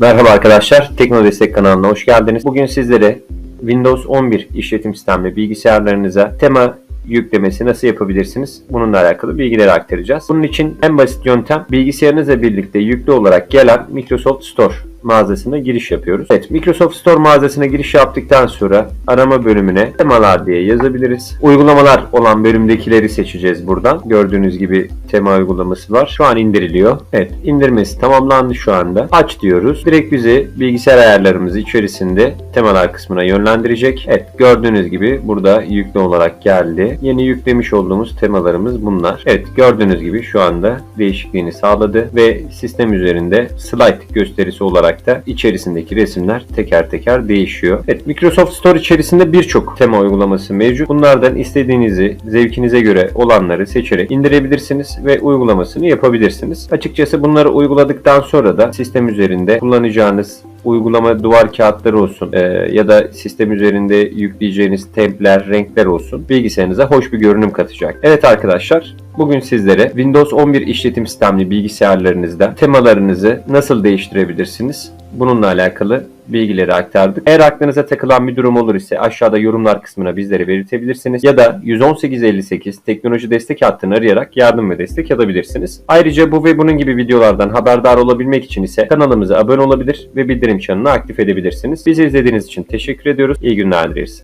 Merhaba arkadaşlar, Tekno Destek kanalına hoş geldiniz. Bugün sizlere Windows 11 işletim sistemli bilgisayarlarınıza tema yüklemesi nasıl yapabilirsiniz? Bununla alakalı bilgileri aktaracağız. Bunun için en basit yöntem bilgisayarınızla birlikte yüklü olarak gelen Microsoft Store mağazasına giriş yapıyoruz. Evet, Microsoft Store mağazasına giriş yaptıktan sonra arama bölümüne temalar diye yazabiliriz. Uygulamalar olan bölümdekileri seçeceğiz buradan. Gördüğünüz gibi tema uygulaması var. Şu an indiriliyor. Evet, indirmesi tamamlandı şu anda. Aç diyoruz. Direkt bizi bilgisayar ayarlarımızı içerisinde temalar kısmına yönlendirecek. Evet, gördüğünüz gibi burada yüklü olarak geldi. Yeni yüklemiş olduğumuz temalarımız bunlar. Evet, gördüğünüz gibi şu anda değişikliğini sağladı ve sistem üzerinde slide gösterisi olarak da içerisindeki resimler teker teker değişiyor. Evet, Microsoft Store içerisinde birçok tema uygulaması mevcut. Bunlardan istediğinizi, zevkinize göre olanları seçerek indirebilirsiniz ve uygulamasını yapabilirsiniz. Açıkçası bunları uyguladıktan sonra da sistem üzerinde kullanacağınız uygulama duvar kağıtları olsun e, ya da sistem üzerinde yükleyeceğiniz templer, renkler olsun bilgisayarınıza hoş bir görünüm katacak. Evet arkadaşlar bugün sizlere Windows 11 işletim sistemli bilgisayarlarınızda temalarınızı nasıl değiştirebilirsiniz? Bununla alakalı bilgileri aktardık. Eğer aklınıza takılan bir durum olur ise aşağıda yorumlar kısmına bizlere belirtebilirsiniz. Ya da 11858 teknoloji destek hattını arayarak yardım ve destek alabilirsiniz. Ayrıca bu ve bunun gibi videolardan haberdar olabilmek için ise kanalımıza abone olabilir ve bildirim çanını aktif edebilirsiniz. Bizi izlediğiniz için teşekkür ediyoruz. İyi günler dileriz.